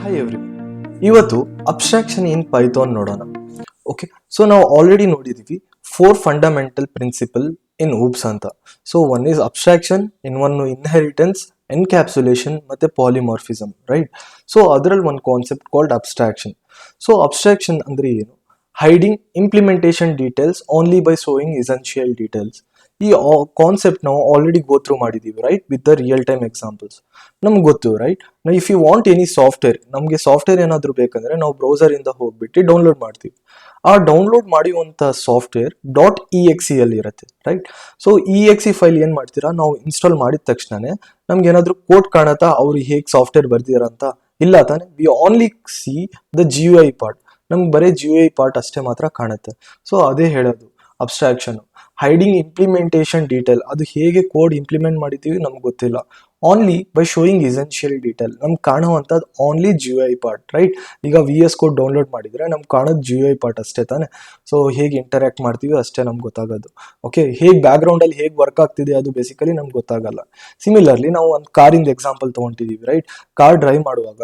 Hi every ಇವತ್ತು abstraction in Python ನೋಡೋಣ. Okay so ನಾವು ಆಲ್ರೆಡಿ ನೋಡಿದೀವಿ four fundamental principle in OOPs ಅಂತ. So one is abstraction in one inheritance encapsulation ಮತ್ತೆ polymorphism right so ಅದರಲ್ಲಿ ಒಂದು concept called abstraction so abstraction ಅಂದ್ರೆ ಏನು? Hiding implementation details only by showing essential details ಈ concept ನಾವು already go through ಮಾಡಿದ್ದೀವಿ right with the real time examples ನಮ್ಗೆ ಗೊತ್ತು right if you want any software ನಮಗೆ ಸಾಫ್ಟ್ವೇರ್ ಏನಾದರೂ ಬೇಕಂದ್ರೆ ನಾವು ಬ್ರೌಸರ್ ಇಂದ ಹೋಗ್ಬಿಟ್ಟು ಡೌನ್ಲೋಡ್ ಮಾಡ್ತೀವಿ. ಆ ಡೌನ್ಲೋಡ್ ಮಾಡಿರುವಂಥ software dot E X E ಅಲ್ಲಿ ಇರುತ್ತೆ right so E X file ಏನು ಮಾಡ್ತೀರಾ? ನಾವು ಇನ್ಸ್ಟಾಲ್ ಮಾಡಿದ ತಕ್ಷಣನೇ ನಮ್ಗೆ ಏನಾದರೂ ಕೋಡ್ ಕಾಣತ್ತಾ, ಅವ್ರು ಹೇಗೆ ಸಾಫ್ಟ್ವೇರ್ ಬರ್ದಿದಾರ ಅಂತ? ಇಲ್ಲ ತಾನೆ. We only see the G U I part ನಮ್ಗೆ ಬರೀ ಜಿ ಯು ಐ ಪಾರ್ಟ್ ಅಷ್ಟೇ ಮಾತ್ರ ಕಾಣುತ್ತೆ. ಸೊ ಅದೇ ಹೇಳೋದು. ಅಬ್ಸ್ಟ್ರಾಕ್ಷನ್ ಹೈಡಿಂಗ್ ಇಂಪ್ಲಿಮೆಂಟೇಷನ್ ಡೀಟೇಲ್ ಅದು ಹೇಗೆ ಕೋಡ್ ಇಂಪ್ಲಿಮೆಂಟ್ ಮಾಡಿದ್ದೀವಿ ನಮ್ಗೆ ಗೊತ್ತಿಲ್ಲ. Only by showing essential detail ನಮ್ಗೆ ಕಾಣುವಂಥದ್ದು only G I part right ಈಗ ವಿ ಎಸ್ ಕೋಡ್ ಡೌನ್ಲೋಡ್ ಮಾಡಿದರೆ ನಮ್ಗೆ ಕಾಣೋದು ಜಿ ಐ ಪಾರ್ಟ್ ಅಷ್ಟೇ ತಾನೆ. ಸೊ ಹೇಗೆ ಇಂಟರಾಕ್ಟ್ ಮಾಡ್ತೀವಿ ಅಷ್ಟೇ ನಮ್ಗೆ ಗೊತ್ತಾಗೋದು. ಓಕೆ ಹೇಗೆ ಬ್ಯಾಕ್ಗ್ರೌಂಡಲ್ಲಿ ಹೇಗೆ ವರ್ಕ್ ಆಗ್ತಿದೆ ಅದು ಬೇಸಿಕಲಿ ನಮ್ಗೆ ಗೊತ್ತಾಗಲ್ಲ. ಸಿಮಿಲರ್ಲಿ ನಾವು ಒಂದು ಕಾರಿಂದ ಎಕ್ಸಾಂಪಲ್ ತೊಗೊಂತಿದ್ದೀವಿ ರೈಟ್ ಕಾರ್ ಡ್ರೈವ್ ಮಾಡುವಾಗ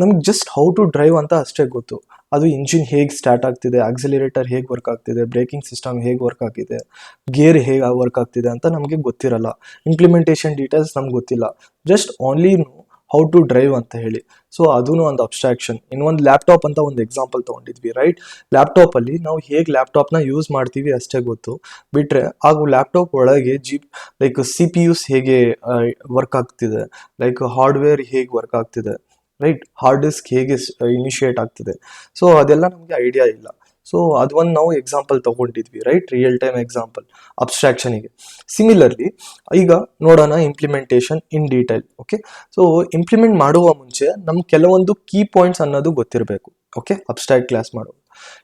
ನಮ್ಗೆ ಜಸ್ಟ್ ಹೌ ಟು ಡ್ರೈವ್ ಅಂತ ಅಷ್ಟೇ ಗೊತ್ತು. ಅದು ಇಂಜಿನ್ ಹೇಗೆ ಸ್ಟಾರ್ಟ್ ಆಗ್ತಿದೆ ಆಕ್ಸಿಲರೇಟರ್ ಹೇಗೆ ವರ್ಕ್ ಆಗ್ತಿದೆ ಬ್ರೇಕಿಂಗ್ ಸಿಸ್ಟಮ್ ಹೇಗೆ ವರ್ಕ್ ಆಗ್ತಿದೆ ಗೇರ್ ಹೇಗೆ ವರ್ಕ್ ಆಗ್ತಿದೆ ಅಂತ ನಮಗೆ ಗೊತ್ತಿರಲ್ಲ. ಇಂಪ್ಲಿಮೆಂಟೇಷನ್ ಡೀಟೇಲ್ಸ್ ನಮ್ಗೆ ಗೊತ್ತಿಲ್ಲ. Just only how to drive ಅಂತ ಹೇಳಿ. ಸೊ ಅದೂ ಒಂದು ಅಬ್ಸ್ಟ್ರಾಕ್ಷನ್ ಇನ್ನೊಂದು ಲ್ಯಾಪ್ಟಾಪ್ ಅಂತ ಒಂದು ಎಕ್ಸಾಂಪಲ್ ತೊಗೊಂಡಿದ್ವಿ ರೈಟ್ ಲ್ಯಾಪ್ಟಾಪಲ್ಲಿ ನಾವು ಹೇಗೆ ಲ್ಯಾಪ್ಟಾಪ್ನ ಯೂಸ್ ಮಾಡ್ತೀವಿ ಅಷ್ಟೇ ಗೊತ್ತು. ಬಿಟ್ಟರೆ ಹಾಗೂ ಲ್ಯಾಪ್ಟಾಪ್ ಒಳಗೆ G like C P Us ಹೇಗೆ ವರ್ಕ್ ಆಗ್ತಿದೆ. ಲೈಕ್ ಹಾರ್ಡ್ವೇರ್ ಹೇಗೆ ವರ್ಕ್ ಆಗ್ತಿದೆ. ರೈಟ್ ಹಾರ್ಡ್ ಡಿಸ್ಕ್ ಹೇಗೆ ಇನಿಷಿಯೇಟ್ ಆಗ್ತದೆ. ಸೊ ಅದೆಲ್ಲ ನಮಗೆ ಐಡಿಯಾ ಇಲ್ಲ. ಸೊ ಅದೊಂದು ನಾವು ಎಕ್ಸಾಂಪಲ್ ತಗೊಂಡಿದ್ವಿ ರೈಟ್ ರಿಯಲ್ ಟೈಮ್ ಎಕ್ಸಾಂಪಲ್ ಅಬ್ಸ್ಟ್ರಾಕ್ಷನಿಗೆ ಸಿಮಿಲರ್ಲಿ ಈಗ ನೋಡೋಣ implementation in detail okay so implement ಮಾಡುವ ಮುಂಚೆ ನಮ್ಗೆ ಕೆಲವೊಂದು ಕೀ ಪಾಯಿಂಟ್ಸ್ ಅನ್ನೋದು ಗೊತ್ತಿರಬೇಕು ಓಕೆ ಅಬ್ಸ್ಟ್ರಾಕ್ಟ್ ಕ್ಲಾಸ್ ಮಾಡುವ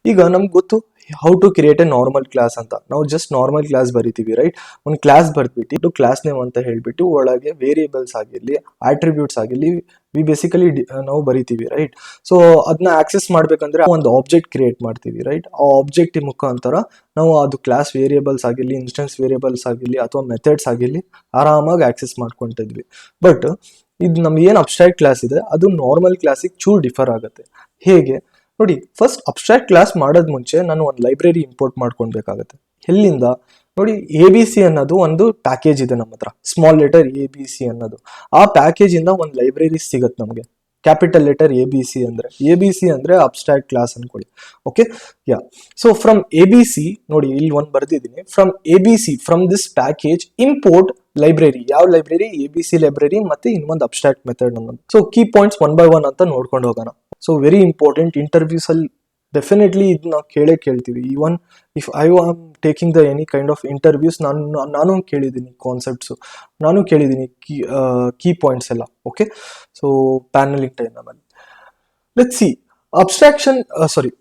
ಈಗ ನಮ್ಗೆ ಗೊತ್ತು how to create a normal class ಅಂತ. ನಾವು ಜಸ್ಟ್ ನಾರ್ಮಲ್ ಕ್ಲಾಸ್ ಬರಿತೀವಿ ರೈಟ್ ಒಂದು ಕ್ಲಾಸ್ ಬರ್ದ್ಬಿಟ್ಟು ಕ್ಲಾಸ್ ನೇಮ್ ಅಂತ ಹೇಳ್ಬಿಟ್ಟು ಒಳಗೆ ವೇರಿಯೇಬಲ್ಸ್ ಆಗಿರಲಿ ಆಟ್ರಿಬ್ಯೂಟ್ಸ್ ಆಗಿರಲಿ ವಿ ಬೇಸಿಕಲಿ ನಾವು ಬರಿತೀವಿ ರೈಟ್ ಸೊ ಅದನ್ನ ಆಕ್ಸೆಸ್ ಮಾಡ್ಬೇಕಂದ್ರೆ ಒಂದು ಆಬ್ಜೆಕ್ಟ್ ಕ್ರಿಯೇಟ್ ಮಾಡ್ತೀವಿ ರೈಟ್ ಆ ಆಬ್ಜೆಕ್ಟ್ ಮುಖಾಂತರ ನಾವು ಅದು ಕ್ಲಾಸ್ ವೇರಿಯೇಬಲ್ಸ್ ಆಗಿರಲಿ ಇನ್ಸ್ಟೆನ್ಸ್ ವೇರಿಯೇಬಲ್ಸ್ ಆಗಿರಲಿ, ಅಥವಾ ಮೆಥಡ್ಸ್ ಆಗಿರಲಿ ಆರಾಮಾಗಿ ಆಕ್ಸೆಸ್ ಮಾಡ್ಕೊತಿದ್ವಿ ಬಟ್ ಇದು ನಮ್ಗೆ ಏನು ಅಬ್ಸ್ಟ್ರಾಕ್ಟ್ ಕ್ಲಾಸ್ ಇದೆ, ಅದು ನಾರ್ಮಲ್ ಕ್ಲಾಸಿಗೆ ಚೂರು ಡಿಫರ್ ಆಗುತ್ತೆ. ಹೇಗೆ? ನೋಡಿ ಫಸ್ಟ್ ಅಬ್ಸ್ಟ್ರಾಕ್ಟ್ ಕ್ಲಾಸ್ ಮಾಡೋದು ಮುಂಚೆ ನಾನು ಒಂದು ಲೈಬ್ರರಿ ಇಂಪೋರ್ಟ್ ಮಾಡ್ಕೊಳ್ಬೇಕಾಗತ್ತೆ. ಎಲ್ಲಿಂದ? ನೋಡಿ ಎ ಬಿ ಸಿ ಅನ್ನೋದು ಒಂದು ಪ್ಯಾಕೇಜ್ ಇದೆ ನಮ್ಮ ಹತ್ರ. Small letter A B C ಅನ್ನೋದು. ಆ ಪ್ಯಾಕೇಜ್ ಇಂದ ಒಂದು ಲೈಬ್ರರಿ ಸಿಗುತ್ತೆ ನಮಗೆ. Capital letter A B C ಅಂದ್ರೆ. ಎ ಬಿ ಸಿ ಅಂದ್ರೆ ಅಬ್ಸ್ಟ್ರಾಕ್ಟ್ ಕ್ಲಾಸ್ ಅನ್ಕೊಳ್ಳಿ. Okay yeah so from A B C ನೋಡಿ, ಇಲ್ಲಿ ಒಂದು ಬರ್ದಿದ್ದೀನಿ. From A B C from this package import library ಯಾವ library A B C library ಮತ್ತೆ ಇನ್ನೊಂದು abstract method ಅನ್ನೋದು so key points one by one ಅಂತ ನೋಡ್ಕೊಂಡು ಹೋಗೋಣ. ಸೊ ವೆರಿ ಇಂಪಾರ್ಟೆಂಟ್ ಇಂಟರ್ವ್ಯೂಸ್ ಅಲ್ಲಿ ಡೆಫಿನೆಟ್ಲಿ ಇದು ನಾವು ಕೇಳೇ ಕೇಳ್ತೀವಿ. Even if I am taking the any kind of interviews ನಾನು ನಾನು ಕೇಳಿದ್ದೀನಿ ಕಾನ್ಸೆಪ್ಟ್ಸು ನಾನು ಕೇಳಿದ್ದೀನಿ ಕೀ ಕೀ ಪಾಯಿಂಟ್ಸ್ ಎಲ್ಲ ಓಕೆ ಸೊ ಪ್ಯಾನಲಿಂಗ್ ಟೈಮ್ ನಮ್ಮಲ್ಲಿ. Let see abstraction sorry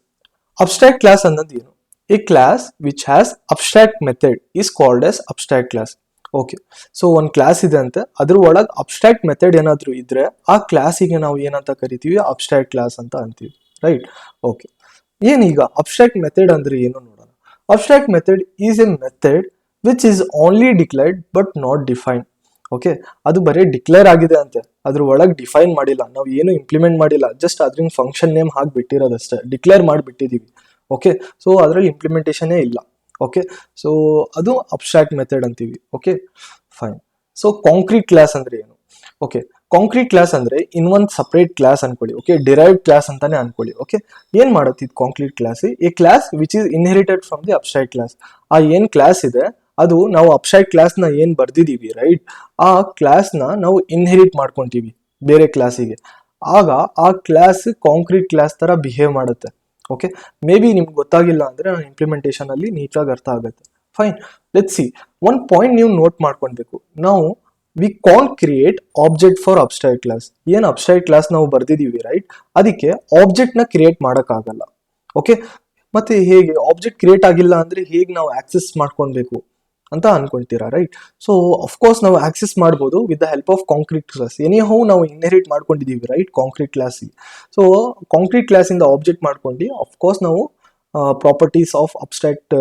abstract class ಅನ್ನೋದು ಏನು? A class which has abstract method is called as abstract class okay so ಒಂದು ಕ್ಲಾಸ್ ಇದೆ ಅಂತೆ. ಅದ್ರ ಒಳಗೆ ಅಬ್ಸ್ಟ್ರಾಕ್ಟ್ ಮೆಥಡ್ ಏನಾದರೂ ಇದ್ರೆ, ಆ ಕ್ಲಾಸಿಗೆ ನಾವು ಏನಂತ ಕರಿತೀವಿ? ಅಬ್ಸ್ಟ್ರಾಕ್ಟ್ ಕ್ಲಾಸ್ ಅಂತ ಅಂತೀವಿ ರೈಟ್ ಓಕೆ ಏನೀಗ ಅಬ್ಸ್ಟ್ರಾಕ್ಟ್ ಮೆಥಡ್ ಅಂದ್ರೆ ಏನು ನೋಡೋಣ? Abstract method is a method which is only declared but not define okay ಅದು ಬರೀ ಡಿಕ್ಲೇರ್ ಆಗಿದೆ ಅಂತೆ. ಅದ್ರ ಒಳಗೆ ಡಿಫೈನ್ ಮಾಡಿಲ್ಲ. ನಾವು ಏನು ಇಂಪ್ಲಿಮೆಂಟ್ ಮಾಡಿಲ್ಲ. ಜಸ್ಟ್ ಅದ್ರಿಂದ ಫಂಕ್ಷನ್ ನೇಮ್ ಹಾಕಿ ಬಿಟ್ಟಿರೋದಷ್ಟೇ ಡಿಕ್ಲೇರ್ ಮಾಡಿಬಿಟ್ಟಿದ್ದೀವಿ ಓಕೆ ಸೊ ಅದರಲ್ಲಿ ಇಂಪ್ಲಿಮೆಂಟೇಷನೇ ಇಲ್ಲ. ಓಕೆ ಸೊ ಅದು ಅಬ್ಸ್ಟ್ರಾಕ್ಟ್ ಮೆಥಡ್ ಅಂತೀವಿ. Okay fine so concrete class ಅಂದ್ರೆ ಏನು? ಓಕೆ ಕಾಂಕ್ರೀಟ್ ಕ್ಲಾಸ್ ಅಂದ್ರೆ ಇನ್ನೊಂದು ಸಪ್ರೇಟ್ ಕ್ಲಾಸ್ ಅನ್ಕೊಳ್ಳಿ ಓಕೆ ಡಿರೈವ್ಡ್ ಕ್ಲಾಸ್ ಅಂತಾನೆ ಅನ್ಕೊಳ್ಳಿ ಓಕೆ ಏನ್ ಮಾಡುತ್ತೆ ಇದು concrete class a class which is inherited from the upside class ಆ ಏನ್ ಕ್ಲಾಸ್ ಇದೆ, ಅದು ನಾವು ಅಪ್ಸೈಡ್ ಕ್ಲಾಸ್ನ ಏನ್ ಬರ್ದಿದೀವಿ ರೈಟ್ ಆ ಕ್ಲಾಸ್ನ ನಾವು ಇನ್ಹೆರಿಟ್ ಮಾಡ್ಕೊಂತೀವಿ, ಬೇರೆ ಕ್ಲಾಸಿಗೆ ಆಗ ಆ ಕ್ಲಾಸ್ ಕಾಂಕ್ರೀಟ್ ಕ್ಲಾಸ್ ತರ ಬಿಹೇವ್ ಮಾಡುತ್ತೆ ಓಕೆ ಮೇ ಬಿ ನಿಮ್ಗೆ ಗೊತ್ತಾಗಿಲ್ಲ ಅಂದ್ರೆ ನಾನು ಇಂಪ್ಲಿಮೆಂಟೇಷನ್ ಅಲ್ಲಿ ನೀಟಾಗಿ ಅರ್ಥ ಆಗುತ್ತೆ. ಫೈನ್ ಲೆಟ್ ಸಿ ಒಂದು ಪಾಯಿಂಟ್ ನೀವು ನೋಟ್ ಮಾಡ್ಕೊಳ್ಬೇಕು. ನಾವು we can create object for abstract class ಏನು ಅಬ್ಸ್ಟ್ರಾಕ್ಟ್ ಕ್ಲಾಸ್ ನಾವು ಬರ್ದಿದ್ದೀವಿ ರೈಟ್ ಅದಕ್ಕೆ ಆಬ್ಜೆಕ್ಟ್ನ ಕ್ರಿಯೇಟ್ ಮಾಡೋಕ್ಕಾಗಲ್ಲ. ಓಕೆ ಮತ್ತೆ ಹೇಗೆ? ಆಬ್ಜೆಕ್ಟ್ ಕ್ರಿಯೇಟ್ ಆಗಿಲ್ಲ ಅಂದ್ರೆ ಹೇಗೆ ನಾವು ಆಕ್ಸೆಸ್ ಮಾಡ್ಕೊಳ್ಬೇಕು ಅಂತ ಅನ್ಕೊಳ್ತೀರಾ ರೈಟ್ ಸೊ ಅಫ್ಕೋರ್ಸ್ ನಾವು ಆಕ್ಸೆಸ್ ಮಾಡ್ಬೋದು with the help of concrete class anyhow ನಾವು ಇನ್ಹೆರಿಟ್ ಮಾಡ್ಕೊಂಡಿದ್ದೀವಿ ರೈಟ್ ಕಾಂಕ್ರೀಟ್ ಕ್ಲಾಸಿಗೆ ಸೊ ಕಾಂಕ್ರೀಟ್ ಕ್ಲಾಸಿಂದ ಆಬ್ಜೆಕ್ಟ್ ಮಾಡ್ಕೊಂಡು ಅಫ್ಕೋರ್ಸ್ ನಾವು ಪ್ರಾಪರ್ಟೀಸ್ ಆಫ್ ಅಬ್ಸ್ಟ್ರಾಕ್ಟ್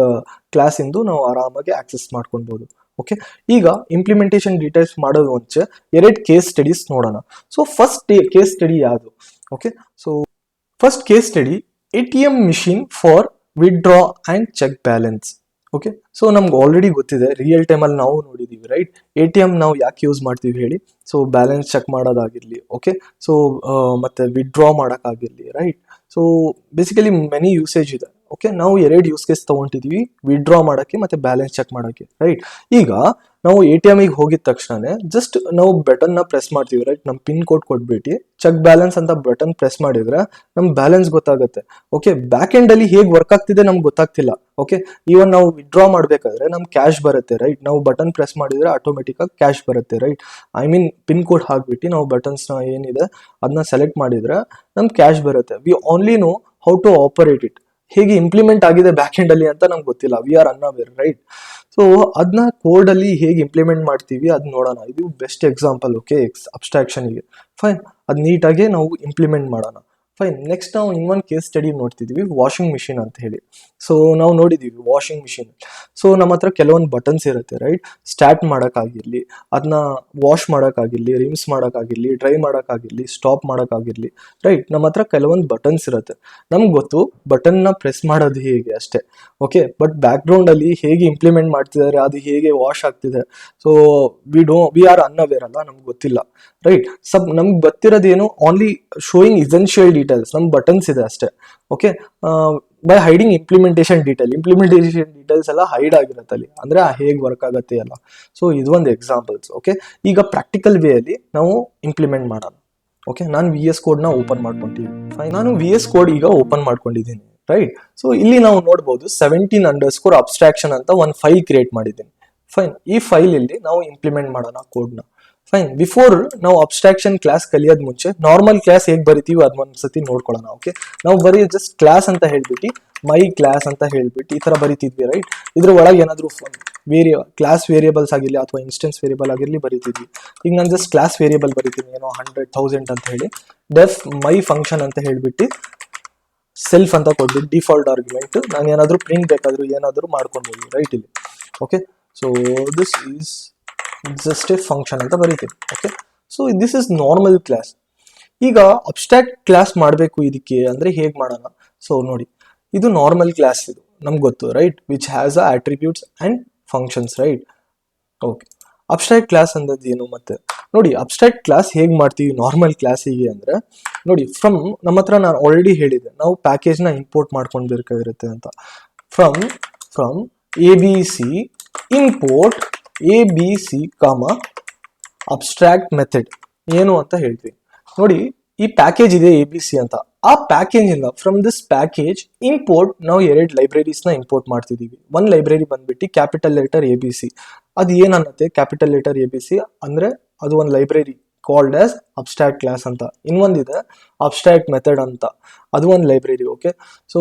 ಕ್ಲಾಸಿಂದು ನಾವು ಆರಾಮಾಗಿ ಆಕ್ಸೆಸ್ ಮಾಡ್ಕೊಳ್ಬೋದು. ಓಕೆ ಈಗ ಇಂಪ್ಲಿಮೆಂಟೇಷನ್ ಡೀಟೇಲ್ಸ್ ಮಾಡೋದು ಮುಂಚೆ ಎರಡು ಕೇಸ್ ಸ್ಟಡೀಸ್ ನೋಡೋಣ. ಸೊ ಫಸ್ಟ್ ಕೇಸ್ ಸ್ಟಡಿ ಯಾವುದು? Okay so first case study A T M machine for withdraw and check balance okay so ನಮ್ಗೆ ಆಲ್ರೆಡಿ ಗೊತ್ತಿದೆ. ರಿಯಲ್ ಟೈಮಲ್ಲಿ ನಾವು ನೋಡಿದ್ದೀವಿ ರೈಟ್ ಎ ಟಿ ಎಂ ನಾವು ಯಾಕೆ ಯೂಸ್ ಮಾಡ್ತೀವಿ ಹೇಳಿ? ಸೊ ಬ್ಯಾಲೆನ್ಸ್ ಚೆಕ್ ಮಾಡೋದಾಗಿರಲಿ ಓಕೆ ಸೊ ಮತ್ತು withdraw ಮಾಡೋಕ್ಕಾಗಿರಲಿ right so basically many usage ಇದೆ. ಓಕೆ ನಾವು ಎರಡು ಯೂಸ್ ಕೇಸ್ ತೊಗೊಂಡಿದ್ದೀವಿ ವಿಡ್ರಾ ಮಾಡೋಕ್ಕೆ ಮತ್ತೆ ಬ್ಯಾಲೆನ್ಸ್ ಚೆಕ್ ಮಾಡೋಕ್ಕೆ ರೈಟ್ ಈಗ ನಾವು ಎ ಟಿ ಎಮಿಗೆ ಹೋಗಿದ ತಕ್ಷಣ ಜಸ್ಟ್ ನಾವು ಬಟನ್ನ ಪ್ರೆಸ್ ಮಾಡ್ತೀವಿ ರೈಟ್ ನಮ್ಮ ಪಿನ್ ಕೋಡ್ ಕೊಟ್ಬಿಟ್ಟು ಚೆಕ್ ಬ್ಯಾಲೆನ್ಸ್ ಅಂತ ಬಟನ್ ಪ್ರೆಸ್ ಮಾಡಿದ್ರೆ ನಮ್ ಬ್ಯಾಲೆನ್ಸ್ ಗೊತ್ತಾಗುತ್ತೆ. ಓಕೆ ಬ್ಯಾಕ್ ಎಂಡ್ ಅಲ್ಲಿ ಹೇಗೆ ವರ್ಕ್ ಆಗ್ತಿದೆ ನಮ್ಗೆ ಗೊತ್ತಾಗ್ತಿಲ್ಲ. ಓಕೆ ಈವನ್ ನಾವು ವಿಡ್ರಾ ಮಾಡಬೇಕಾದ್ರೆ ನಮ್ ಕ್ಯಾಶ್ ಬರುತ್ತೆ ರೈಟ್ ನಾವು ಬಟನ್ ಪ್ರೆಸ್ ಮಾಡಿದ್ರೆ ಆಟೋಮೆಟಿಕ್ ಆಗಿ ಕ್ಯಾಶ್ ಬರುತ್ತೆ right I mean pin code ಹಾಕ್ಬಿಟ್ಟು ನಾವು ಬಟನ್ಸ್ ಏನಿದೆ ಅದನ್ನ ಸೆಲೆಕ್ಟ್ ಮಾಡಿದ್ರೆ ನಮ್ ಕ್ಯಾಶ್ ಬರುತ್ತೆ. We only know how to operate it ಹೇಗೆ ಇಂಪ್ಲಿಮೆಂಟ್ ಆಗಿದೆ ಬ್ಯಾಕ್ ಎಂಡ್ ಅಲ್ಲಿ ಅಂತ ನಮ್ಗೆ ಗೊತ್ತಿಲ್ಲ. We are unaware right so ಅದನ್ನ ಕೋಡ್ ಅಲ್ಲಿ ಹೇಗೆ ಇಂಪ್ಲಿಮೆಂಟ್ ಮಾಡ್ತೀವಿ ಅದ್ ನೋಡೋಣ. ಇದು ಬೆಸ್ಟ್ ಎಕ್ಸಾಂಪಲ್ ಓಕೆ ಅಬ್ಸ್ಟ್ರಾಕ್ಷನ್ಗೆ ಫೈನ್ ಅದ್ ನೀಟಾಗಿ ನಾವು ಇಂಪ್ಲಿಮೆಂಟ್ ಮಾಡೋಣ. ಫೈನ್ ನೆಕ್ಸ್ಟ್ ನಾವು ಇನ್ನೊಂದು ಕೇಸ್ ಸ್ಟಡಿ ನೋಡ್ತಿದೀವಿ ವಾಷಿಂಗ್ ಮಿಷಿನ್ ಅಂತ ಹೇಳಿ. ಸೊ ನಾವು ನೋಡಿದೀವಿ ವಾಷಿಂಗ್ ಮಿಷಿನ್ ಸೊ ನಮ್ಮ ಹತ್ರ ಕೆಲವೊಂದು ಬಟನ್ಸ್ ಇರುತ್ತೆ ರೈಟ್ ಸ್ಟಾರ್ಟ್ ಮಾಡೋಕ್ಕಾಗಿರಲಿ ಅದನ್ನ ವಾಶ್ ಮಾಡೋಕ್ಕಾಗಿರಲಿ ರಿಮ್ಸ್ ಮಾಡೋಕ್ಕಾಗಿರಲಿ ಡ್ರೈ ಮಾಡೋಕ್ಕಾಗಿರಲಿ ಸ್ಟಾಪ್ ಮಾಡೋಕ್ಕಾಗಿರಲಿ ರೈಟ್ ನಮ್ಮ ಹತ್ರ ಕೆಲವೊಂದು ಬಟನ್ಸ್ ಇರುತ್ತೆ. ನಮ್ಗೆ ಗೊತ್ತು ಬಟನ್ನ ಪ್ರೆಸ್ ಮಾಡೋದು ಹೇಗೆ ಅಷ್ಟೇ ಓಕೆ ಬಟ್ ಬ್ಯಾಕ್ಗ್ರೌಂಡಲ್ಲಿ ಹೇಗೆ ಇಂಪ್ಲಿಮೆಂಟ್ ಮಾಡ್ತಿದ್ದಾರೆ, ಅದು ಹೇಗೆ ವಾಶ್ ಆಗ್ತಿದೆ so we do we are unaware ಅಲ್ಲ, ನಮ್ಗೆ ಗೊತ್ತಿಲ್ಲ ರೈಟ್ ಸಬ್, ನಮ್ಗೆ ಗೊತ್ತಿರೋದೇನು ಓನ್ಲಿ ಶೋಯಿಂಗ್ ಇಸೆನ್ಷಿಯಲ್ ಡೀಟೇಲ್ಸ್ ನಮ್ಮ ಬಟನ್ಸ್ ಇದೆ ಅಷ್ಟೇ okay by hiding implementation detail implementation details ಎಲ್ಲ ಹೈಡ್ ಆಗಿರುತ್ತೆ ಅಲ್ಲಿ. ಅಂದ್ರೆ ಹೇಗೆ ವರ್ಕ್ ಆಗುತ್ತೆ ಎಲ್ಲ. ಸೊ ಇದು ಒಂದು ಎಕ್ಸಾಂಪಲ್ಸ್ ಓಕೆ ಈಗ ಪ್ರಾಕ್ಟಿಕಲ್ ವೇ ಅಲ್ಲಿ ನಾವು ಇಂಪ್ಲಿಮೆಂಟ್ ಮಾಡೋಣ ಓಕೆ ನಾನು ವಿ ಎಸ್ ಕೋಡ್ನ ಓಪನ್ ಮಾಡ್ಕೊಂತೀವಿ ಫೈನ್ ನಾನು ವಿ ಎಸ್ ಕೋಡ್ ಈಗ ಓಪನ್ ಮಾಡ್ಕೊಂಡಿದ್ದೀನಿ ರೈಟ್ ಸೊ ಇಲ್ಲಿ ನಾವು ನೋಡ್ಬೋದು ಸೆವೆಂಟೀನ್ ಅಂಡರ್ ಸ್ಕೋರ್ ಅಬ್ಸ್ಟ್ರಾಕ್ಷನ್ ಅಂತ ಒಂದು ಫೈಲ್ ಕ್ರಿಯೇಟ್ ಮಾಡಿದ್ದೀನಿ. ಫೈನ್ ಈ ಫೈಲ್ ಇಲ್ಲಿ ನಾವು ಇಂಪ್ಲಿಮೆಂಟ್ ಮಾಡೋಣ ಕೋಡ್ನ ಫೈನ್ ಬಿಫೋರ್ ನಾವು ಅಬ್ಸ್ಟ್ರಾಕ್ಷನ್ ಕ್ಲಾಸ್ ಕಲಿಯೋದ್ ಮುಂಚೆ ನಾರ್ಮಲ್ ಕ್ಲಾಸ್ ಹೇಗೆ ಬರಿತೀವಿ ಅದೊಂದ್ಸತಿ ಸತಿ ನೋಡ್ಕೊಳ್ಳೋಣ ಓಕೆ ನಾವು ಬರೀ ಜಸ್ಟ್ ಕ್ಲಾಸ್ ಅಂತ ಹೇಳ್ಬಿಟ್ಟು ಮೈ ಕ್ಲಾಸ್ ಅಂತ ಹೇಳ್ಬಿಟ್ಟು ಈ ತರ ಬರಿತಿದ್ವಿ ರೈಟ್ ಇದ್ರ ಒಳಗೆ ಏನಾದ್ರು ವೇರಿಯ ಕ್ಲಾಸ್ ವೇರಿಯಬಲ್ಸ್ ಆಗಿರಲಿ ಅಥವಾ ಇನ್ಸ್ಟೆನ್ಸ್ ವೇರಿಯಬಲ್ ಆಗಿರಲಿ ಬರಿತಿದ್ವಿ. ಈಗ ನಾನು ಜಸ್ಟ್ ಕ್ಲಾಸ್ ವೇರಿಯಬಲ್ ಬರಿತೀನಿ, ಏನೋ ಹಂಡ್ರೆಡ್ ಥೌಸಂಡ್ ಅಂತ ಹೇಳಿ. ಡೆಫ್ ಮೈ ಫಂಕ್ಷನ್ ಅಂತ ಹೇಳ್ಬಿಟ್ಟು ಸೆಲ್ಫ್ ಅಂತ ಕೊಡ್ಬಿಟ್ಟು ಡಿಫಾಲ್ಟ್ ಆರ್ಗ್ಯುಮೆಂಟ್ ನಾನು ಏನಾದರೂ ಪ್ರಿಂಟ್ ಬೇಕಾದ್ರೂ ಏನಾದರೂ ಮಾಡ್ಕೊಬೋದು ರೈಟ್ ಇಲ್ಲಿ okay so this is just a function ಅಂತ ಬರೀತೀವಿ okay so this is normal class ಈಗ ಅಬ್ಸ್ಟ್ರಾಕ್ಟ್ ಕ್ಲಾಸ್ ಮಾಡಬೇಕು ಇದಕ್ಕೆ ಅಂದರೆ ಹೇಗೆ ಮಾಡೋಣ? ಸೊ ನೋಡಿ, ಇದು ನಾರ್ಮಲ್ ಕ್ಲಾಸ್ ಇದು, ನಮ್ಗೆ ಗೊತ್ತು right which has a attributes and functions right okay abstract class ಅಂದದ್ದು ಏನು ಮತ್ತೆ? ನೋಡಿ ಅಬ್ಸ್ಟ್ರಾಕ್ಟ್ ಕ್ಲಾಸ್ ಹೇಗೆ ಮಾಡ್ತೀವಿ ನಾರ್ಮಲ್ ಕ್ಲಾಸಿಗೆ ಅಂದರೆ, ನೋಡಿ ಫ್ರಮ್ ನಮ್ಮ ಹತ್ರ ನಾನು ಆಲ್ರೆಡಿ ಹೇಳಿದೆ, ನಾವು ಪ್ಯಾಕೇಜ್ನ ಇಂಪೋರ್ಟ್ ಮಾಡ್ಕೊಳ್ಬೇಕಾಗಿರುತ್ತೆ ಅಂತ. From from A B C import A B C comma abstract method ಏನು ಅಂತ ಹೇಳ್ತೀವಿ. ನೋಡಿ, ಈ ಪ್ಯಾಕೇಜ್ ಇದೆ ಎ ಬಿ ಸಿ ಅಂತ. ಆ ಪ್ಯಾಕೇಜ್ ಇಂದ ಫ್ರಮ್ ದಿಸ್ ಪ್ಯಾಕೇಜ್ ಇಂಪೋರ್ಟ್ ನಾವು ಎರಡು ಲೈಬ್ರರೀಸ್ನ ಇಂಪೋರ್ಟ್ ಮಾಡ್ತಿದೀವಿ. ಒಂದು ಲೈಬ್ರರಿ ಬಂದ್ಬಿಟ್ಟು capital letter A B C ಅದು ಏನನ್ನತ್ತೆ? Capital letter A B C ಅಂದ್ರೆ ಅದು ಒಂದು library called as abstract class ಅಂತ. ಇನ್ನೊಂದಿದೆ ಅಬ್ಸ್ಟ್ರಾಕ್ಟ್ ಮೆಥಡ್ ಅಂತ. ಅದು ಒಂದು ಲೈಬ್ರರಿ ಓಕೆ ಸೊ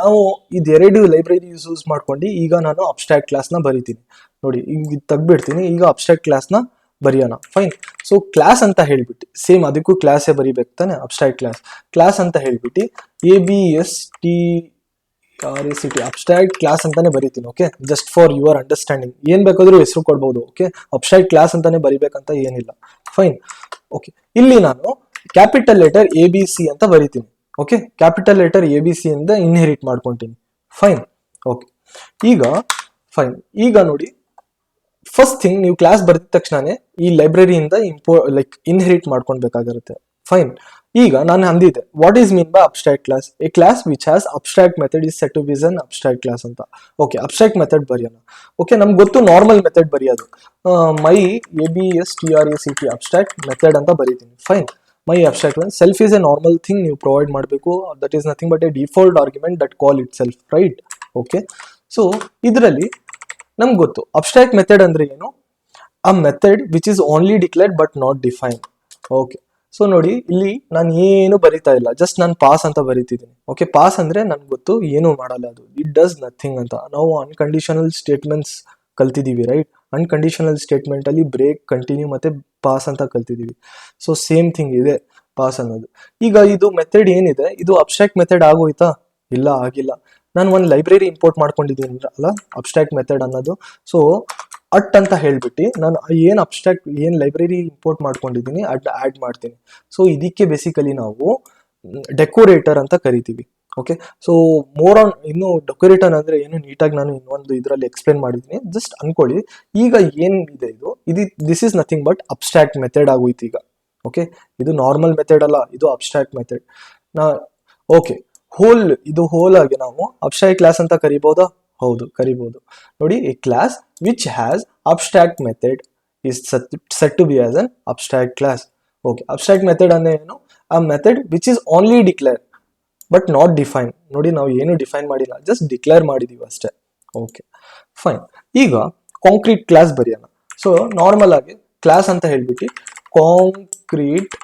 ನಾವು ಇದೆರಡು ಲೈಬ್ರರಿ ಯೂಸ್ ಮಾಡ್ಕೊಂಡು ಈಗ ನಾನು ಅಬ್ಸ್ಟ್ರಾಕ್ಟ್ ಕ್ಲಾಸ್ನ ಬರಿತೀನಿ. ನೋಡಿ, ಈಗ ತೆಗ್ಬಿಡ್ತೀನಿ. ಈಗ ಅಬ್ಸ್ಟ್ರಾಕ್ಟ್ ಕ್ಲಾಸ್ನ ಬರೆಯೋಣ. ಫೈನ್ ಸೊ ಕ್ಲಾಸ್ ಅಂತ ಹೇಳ್ಬಿಟ್ಟು ಸೇಮ್ ಅದಕ್ಕೂ ಕ್ಲಾಸೇ ಬರಿಬೇಕು ತಾನೆ ಅಬ್ಸ್ಟ್ರಾಕ್ಟ್ ಕ್ಲಾಸ್ ಕ್ಲಾಸ್ ಅಂತ ಹೇಳ್ಬಿಟ್ಟು A B S T R S T abstract class ಅಂತಾನೆ ಬರಿತೀನಿ okay just for your understanding ಏನ್ ಬೇಕಾದ್ರೂ ಹೆಸರು ಕೊಡ್ಬೋದು ಓಕೆ ಅಬ್ಸ್ಟ್ರಾಕ್ಟ್ ಕ್ಲಾಸ್ ಅಂತಾನೆ ಬರಿಬೇಕಂತ ಏನಿಲ್ಲ. ಫೈನ್ ಓಕೆ ಇಲ್ಲಿ ನಾನು capital letter A B C ಅಂತ ಬರಿತೀನಿ okay capital letter A B C ಇಂದ ಇನ್ಹೆರಿಟ್ ಮಾಡ್ಕೊಂತೀನಿ. ಫೈನ್ ಓಕೆ ಈಗ ಫೈನ್ ಈಗ ನೋಡಿ ಫಸ್ಟ್ ಥಿಂಗ್ ನೀವು ಕ್ಲಾಸ್ ಬರ್ತಿದ ತಕ್ಷಣನೇ ಈ ಲೈಬ್ರರಿಯಿಂದ ಇಂಪೋ ಲೈಕ್ ಇನ್ಹೆರಿಟ್ ಮಾಡ್ಕೊಳ್ಬೇಕಾಗಿರುತ್ತೆ. ಫೈನ್ ಈಗ ನಾನು ಅಂದಿದ್ದೆ what is mean by abstract class a class which has abstract method is set to be as an abstract class ಅಂತ. ಓಕೆ ಅಬ್ಸ್ಟ್ರಾಕ್ಟ್ ಮೆಥಡ್ ಬರೆಯೋಣ. ಓಕೆ ನಮ್ಗೆ ಗೊತ್ತು ನಾರ್ಮಲ್ ಮೆಥಡ್ ಬರೆಯೋದು. My A B S T R S E T abstract method ಅಂತ ಬರೀತೀನಿ. Fine my abstract one self is a normal thing ನೀವು provide ಮಾಡಬೇಕು. That is nothing but a default argument that call it self right okay so ಇದರಲ್ಲಿ ನಮ್ಗೆ ಗೊತ್ತು. Abstract method ಅಂದ್ರೆ ಏನು? ಆ method which is only declared but not define okay so ನೋಡಿ, ಇಲ್ಲಿ ನಾನು ಏನು ಬರಿತಾ ಇಲ್ಲ. ಜಸ್ಟ್ ನಾನು ಪಾಸ್ ಅಂತ ಬರಿತಿದ್ದೀನಿ. ಓಕೆ ಪಾಸ್ ಅಂದ್ರೆ ನನ್ಗೆ ಗೊತ್ತು ಏನು ಮಾಡಲ್ಲ ಅದು. ಇಟ್ ಡಸ್ ನಥಿಂಗ್ ಅಂತ. ನಾವು ಅನ್ಕಂಡೀಷನಲ್ ಸ್ಟೇಟ್ಮೆಂಟ್ಸ್ ಕಲ್ತಿದ್ದೀವಿ ರೈಟ್ ಅನ್ಕಂಡೀಷನಲ್ ಸ್ಟೇಟ್ಮೆಂಟ್ ಅಲ್ಲಿ ಬ್ರೇಕ್ ಕಂಟಿನ್ಯೂ ಮತ್ತೆ ಪಾಸ್ ಅಂತ ಕಲ್ತಿದ್ದೀವಿ ಸೊ ಸೇಮ್ ಥಿಂಗ್ ಇದೆ ಪಾಸ್ ಅನ್ನೋದು. ಈಗ ಇದು ಮೆಥಡ್ ಏನಿದೆ? ಇದು ಅಬ್ಸ್ಟ್ರಾಕ್ಟ್ ಮೆಥಡ್ ಆಗೋಯ್ತಾ? ಇಲ್ಲ, ಆಗಿಲ್ಲ. ನಾನು ಒಂದು ಲೈಬ್ರರಿ ಇಂಪೋರ್ಟ್ ಮಾಡ್ಕೊಂಡಿದ್ದೀನಿ ಅಲ್ಲ ಅಬ್ಸ್ಟ್ರಾಕ್ಟ್ ಮೆಥಡ್ ಅನ್ನೋದು. ಸೊ ಅಟ್ ಅಂತ ಹೇಳ್ಬಿಟ್ಟು ನಾನು ಏನು ಅಬ್ಸ್ಟ್ರಾಕ್ಟ್ ಏನು ಲೈಬ್ರರಿ ಇಂಪೋರ್ಟ್ ಮಾಡ್ಕೊಂಡಿದ್ದೀನಿ ಅಡ್ ಆ್ಯಡ್ ಮಾಡ್ತೀನಿ. ಸೊ ಇದಕ್ಕೆ ಬೇಸಿಕಲಿ ನಾವು ಡೆಕೋರೇಟರ್ ಅಂತ ಕರಿತೀವಿ. ಓಕೆ ಸೊ ಮೋರ್ ಆನ್ ಇನ್ನು ಡೆಕೋರೇಟರ್ ಅಂದರೆ ಏನು ನೀಟಾಗಿ ನಾನು ಇನ್ನೊಂದು ಇದರಲ್ಲಿ ಎಕ್ಸ್ಪ್ಲೇನ್ ಮಾಡಿದ್ದೀನಿ. ಜಸ್ಟ್ ಅನ್ಕೊಳ್ಳಿ. ಈಗ ಏನು ಇದೆ ಇದು? ಇದು this is nothing but abstract method ಆಗೋಯ್ತು ಈಗ. ಓಕೆ ಇದು ನಾರ್ಮಲ್ ಮೆಥಡ್ ಅಲ್ಲ, ಇದು ಅಬ್ಸ್ಟ್ರಾಕ್ಟ್ ಮೆಥಡ್ ನಾ ಓಕೆ ಹೋಲ್ ಇದು ಹೋಲ್ ಆಗಿ ನಾವು ಅಬ್ಸ್ಟ್ರಾಕ್ಟ್ ಕ್ಲಾಸ್ ಅಂತ ಕರಿಬಹುದಾ ಹೌದು ಕರಿಬಹುದು ನೋಡಿ a class which has abstract method is set to be as an abstract class okay abstract method ಅಂದ್ರೆ ಏನು? ಆ method which is only declare but not define ನೋಡಿ, ನಾವು ಏನು ಡಿಫೈನ್ ಮಾಡಿಲ್ಲ ಜಸ್ಟ್ ಡಿಕ್ಲೇರ್ ಮಾಡಿದೀವಿ ಅಷ್ಟೇ. ಓಕೆ ಫೈನ್ ಈಗ ಕಾಂಕ್ರೀಟ್ ಕ್ಲಾಸ್ ಬರೆಯೋಣ. ಸೊ ನಾರ್ಮಲ್ ಆಗಿ ಕ್ಲಾಸ್ ಅಂತ ಹೇಳ್ಬಿಟ್ಟು ಕಾಂಕ್ರೀಟ್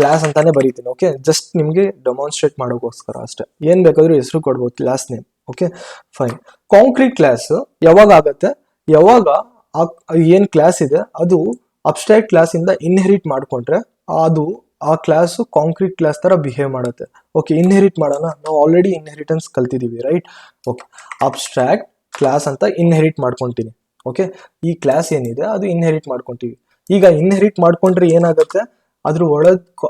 ಕ್ಲಾಸ್ ಅಂತಾನೆ ಬರೀತೀನಿ ಓಕೆ ಜಸ್ಟ್ ನಿಮಗೆ ಡೆಮಾನ್ಸ್ಟ್ರೇಟ್ ಮಾಡೋಕ್ಕೋಸ್ಕರ ಅಷ್ಟೇ. ಏನು ಬೇಕಾದರೂ ಹೆಸರು ಕೊಡ್ಬೋದು class name okay fine concrete class ಯಾವಾಗ ಆಗುತ್ತೆ? ಯಾವಾಗ ಏನ್ ಕ್ಲಾಸ್ ಇದೆ, ಅದು ಅಬ್ಸ್ಟ್ರಾಕ್ಟ್ ಕ್ಲಾಸ್ ಇಂದ ಇನ್ಹೆರಿಟ್ ಮಾಡ್ಕೊಂಡ್ರೆ ಅದು ಆ ಕ್ಲಾಸ್ ಕಾಂಕ್ರೀಟ್ ಕ್ಲಾಸ್ ತರ ಬಿಹೇವ್ ಮಾಡುತ್ತೆ. ಓಕೆ ಇನ್ಹೆರಿಟ್ ಮಾಡೋಣ. ನಾವು ಆಲ್ರೆಡಿ ಇನ್ಹೆರಿಟೆನ್ಸ್ ಕಲ್ತಿದ್ದೀವಿ ರೈಟ್ ಓಕೆ ಅಬ್ಸ್ಟ್ರಾಕ್ಟ್ ಕ್ಲಾಸ್ ಅಂತ ಇನ್ಹೆರಿಟ್ ಮಾಡ್ಕೊತೀನಿ ಓಕೆ ಈ ಕ್ಲಾಸ್ ಏನಿದೆ, ಅದು ಇನ್ಹೆರಿಟ್ ಮಾಡ್ಕೊತೀವಿ. ಈಗ ಇನ್ಹೆರಿಟ್ ಮಾಡ್ಕೊಂಡ್ರೆ ಏನಾಗುತ್ತೆ? ಅದ್ರ ಒಳಗೆ